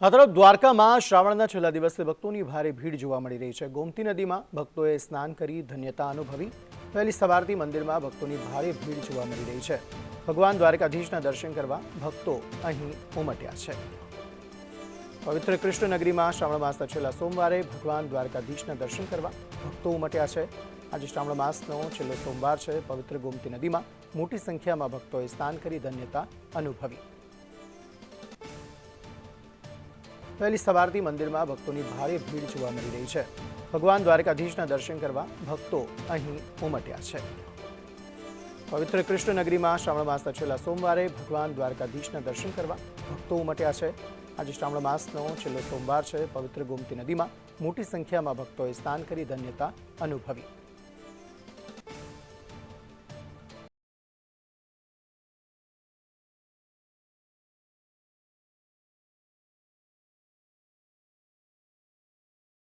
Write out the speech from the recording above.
આ તરફ દ્વારકામાં શ્રાવણના છેલ્લા દિવસે ભક્તોની ભારે ભીડ જોવા મળી રહી છે. ગોમતી નદીમાં ભક્તોએ સ્નાન કરી ધન્યતા અનુભવી. વહેલી સવારથી મંદિરમાં ભક્તોની ભારે ભીડ જોવા મળી રહી છે. ભગવાન દ્વારકાધીશના દર્શન કરવા ભક્તો અહીં ઉમટ્યા છે. પવિત્ર કૃષ્ણનગરીમાં શ્રાવણ માસના છેલ્લા સોમવારે ભગવાન દ્વારકાધીશના દર્શન કરવા ભક્તો ઉમટ્યા છે. આજે શ્રાવણ માસનો છેલ્લો સોમવાર છે પવિત્ર ગોમતી નદીમાં. મોટી સંખ્યામાં ભક્તોએ સ્નાન કરી ધન્યતા અનુભવી. વહેલી સવારથી મંદિરમાં ભક્તોની ભારે ભીડ જોવા મળી રહી છે. ભગવાન દ્વારકાધીશના દર્શન કરવા ભક્તો અહીં ઉમટ્યા છે. પવિત્ર કૃષ્ણનગરીમાં શ્રાવણ માસના છેલ્લા સોમવારે ભગવાન દ્વારકાધીશના દર્શન કરવા ભક્તો ઉમટ્યા છે. આજે શ્રાવણ માસનો છેલ્લો સોમવાર છે પવિત્ર ગોમતી નદીમાં મોટી સંખ્યામાં ભક્તોએ સ્નાન કરી ધન્યતા અનુભવી.